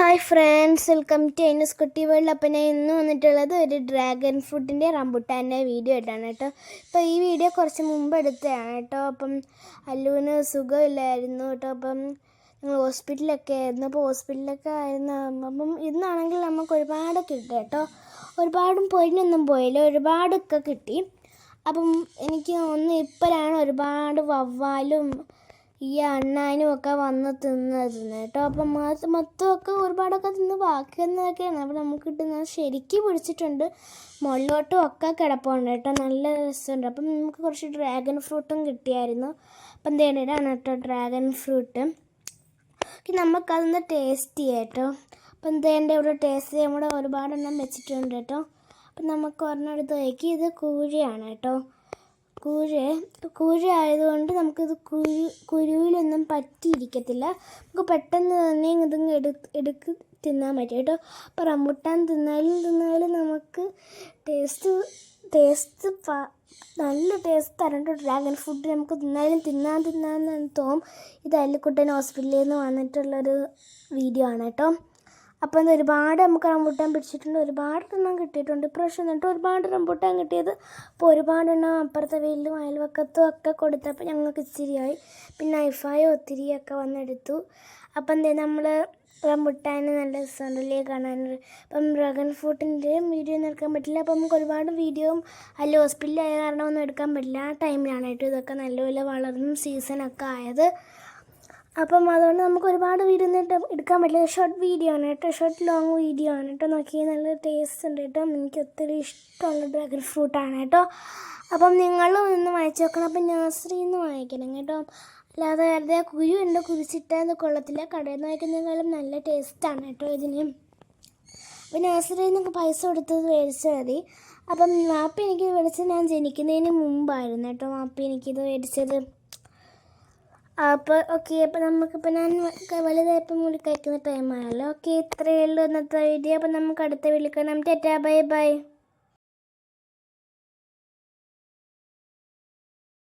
Hi friends welcome to എനസ് കുട്ടി world അപ്പം ഞാൻ ഇന്ന് വന്നിട്ടുള്ളത് ഒരു ഡ്രാഗൺ ഫ്രൂട്ടിന്റെ റംബുട്ടാന്റെ വീഡിയോ ആയിട്ടാണ് കേട്ടോ. അപ്പോൾ ഈ വീഡിയോ കുറച്ച് മുമ്പ് എടുത്തതാണ് കേട്ടോ. അപ്പം അല്ലുവിന് സുഖമില്ലായിരുന്നു കേട്ടോ. അപ്പം ഞങ്ങൾ ഹോസ്പിറ്റലൊക്കെ ആയിരുന്നു. അപ്പോൾ ഹോസ്പിറ്റലൊക്കെ ആയിരുന്നു. അപ്പം ഇന്നാണെങ്കിൽ നമുക്ക് ഒരുപാട് കിട്ടി കേട്ടോ. ഒരുപാടും പൊരിഞ്ഞൊന്നും പോയില്ല. ഒരുപാടൊക്കെ കിട്ടി. അപ്പം എനിക്ക് ഒന്ന് ഇപ്പോഴാണ് ഒരുപാട് വവ്വാലും ഈ അണ്ണാനും ഒക്കെ വന്ന് തിന്നിരുന്നു കേട്ടോ. അപ്പം മൊത്തമൊക്കെ ഒരുപാടൊക്കെ തിന്ന് ബാക്കി വന്നതൊക്കെയാണ് അപ്പം നമുക്ക് കിട്ടുന്നത് ശരിക്ക് പിടിച്ചിട്ടുണ്ട്. മുകളിലോട്ടും ഒക്കെ കിടപ്പുണ്ട് കേട്ടോ. നല്ല രസമുണ്ട്. അപ്പം നമുക്ക് കുറച്ച് ഡ്രാഗൺ ഫ്രൂട്ടും കിട്ടിയായിരുന്നു. അപ്പം തേടിയിടാണ് കേട്ടോ ഡ്രാഗൺ ഫ്രൂട്ട് നമുക്കതൊന്ന് ടേസ്റ്റ് ചെയ്യാം കേട്ടോ. അപ്പം തേന്റെ ഇവിടെ ടേസ്റ്റ് ചെയ്യാൻ കൂടെ ഒരുപാടെണ്ണം വെച്ചിട്ടുണ്ട് കേട്ടോ. അപ്പം നമുക്ക് ഒരെണ്ണം എടുത്ത് നോക്കി. ഇത് കൂഴയാണ് കേട്ടോ. കൂഴ കൂഴ ആയതുകൊണ്ട് നമുക്കിത് കുരു കുരുവിലൊന്നും പറ്റിയിരിക്കത്തില്ല. നമുക്ക് പെട്ടെന്ന് തന്നെ ഇത് എടുത്ത് എടുക്ക് തിന്നാൻ പറ്റും കേട്ടോ. അപ്പോൾ റംബുട്ടാൻ തിന്നാലും തിന്നാലും നമുക്ക് ടേസ്റ്റ് ടേസ്റ്റ് നല്ല ടേസ്റ്റ് തരണ്ട ഡ്രാഗൺ ഫുഡ് നമുക്ക് തിന്നാലും തിന്നാൻ തിന്നാന്ന് തോന്നും. ഇത് അല്ലിക്കുട്ടൻ ഹോസ്പിറ്റലിൽ നിന്ന് വന്നിട്ടുള്ളൊരു വീഡിയോ ആണ് കേട്ടോ. അപ്പോൾ എന്താ ഒരുപാട് നമുക്ക് റംബൂട്ടാൻ പിടിച്ചിട്ടുണ്ട് ഒരുപാട് എണ്ണം കിട്ടിയിട്ടുണ്ട് ഇപ്രാവശ്യം എന്നിട്ട് ഒരുപാട് റംബൂട്ടാൻ കിട്ടിയത്. അപ്പോൾ ഒരുപാടെണ്ണം അപ്പുറത്തെ വീട്ടിലും അയൽവക്കത്തും ഒക്കെ കൊടുത്തപ്പോൾ ഞങ്ങൾക്ക് ഇച്ചിരിയായി. പിന്നെ ഐഫായോ ഒത്തിരിയൊക്കെ വന്നെടുത്തു. അപ്പം എന്തേ നമ്മൾ റംബുട്ടാൻ നല്ല രസമുണ്ടല്ലേ കാണാൻ അപ്പം ഡ്രാഗൺ ഫ്രൂട്ടിന്റെ വീഡിയോ ഒന്നും എടുക്കാൻ പറ്റില്ല. അപ്പം നമുക്ക് ഒരുപാട് വീഡിയോ അല്ല ഹോസ്പിറ്റലായ കാരണം ഒന്നും എടുക്കാൻ പറ്റില്ല. ആ ടൈമിലാണ് കേട്ടോ ഇതൊക്കെ നല്ലപോലെ വളർന്നും സീസണൊക്കെ ആയത്. അപ്പം അതുകൊണ്ട് നമുക്ക് ഒരുപാട് വീഡിയോ ഒന്നും എടുക്കാൻ പറ്റില്ല. ഷോർട്ട് വീഡിയോ ആണ് കേട്ടോ. ഷോർട്ട് ലോങ് വീഡിയോ ആണ് കേട്ടോ. നോക്കിയാൽ നല്ല ടേസ്റ്റ് ഉണ്ട് കേട്ടോ. എനിക്ക് ഒത്തിരി ഇഷ്ടമുള്ള ഡ്രാഗൺ ഫ്രൂട്ടാണ് കേട്ടോ. അപ്പം നിങ്ങളും ഒന്ന് വായിച്ചു നോക്കണം. അപ്പം നഴ്സറിയിൽ നിന്ന് വാങ്ങിക്കണം കേട്ടോ. അല്ലാതെ വെറുതെ കുരു ഉണ്ട്. കുരിച്ചിട്ടത് കൊള്ളത്തില്ല. കടയിൽ നിന്ന് വാങ്ങിക്കുന്നതിനേക്കാളും നല്ല ടേസ്റ്റാണ് കേട്ടോ ഇതിന്. അപ്പം നഴ്സറിയിൽ നിങ്ങൾക്ക് പൈസ കൊടുത്തത് മേടിച്ചാൽ മതി. അപ്പം മാപ്പി എനിക്ക് മേടിച്ചത് ഞാൻ ജനിക്കുന്നതിന് മുമ്പായിരുന്നു കേട്ടോ. മാപ്പി എനിക്കിത് മേടിച്ചത് അപ്പോൾ ഓക്കെ അപ്പോൾ നമുക്കിപ്പോൾ ഞാൻ വലുതായപ്പോൾ മുടി കഴിക്കുന്ന ടൈമായല്ലോ ഓക്കെ ഇത്രയേ ഉള്ളൂ ഇന്നത്തെ വീഡിയോ അപ്പോൾ നമുക്ക് അടുത്ത വിളിക്കണം ടാറ്റാ ബൈ ബൈ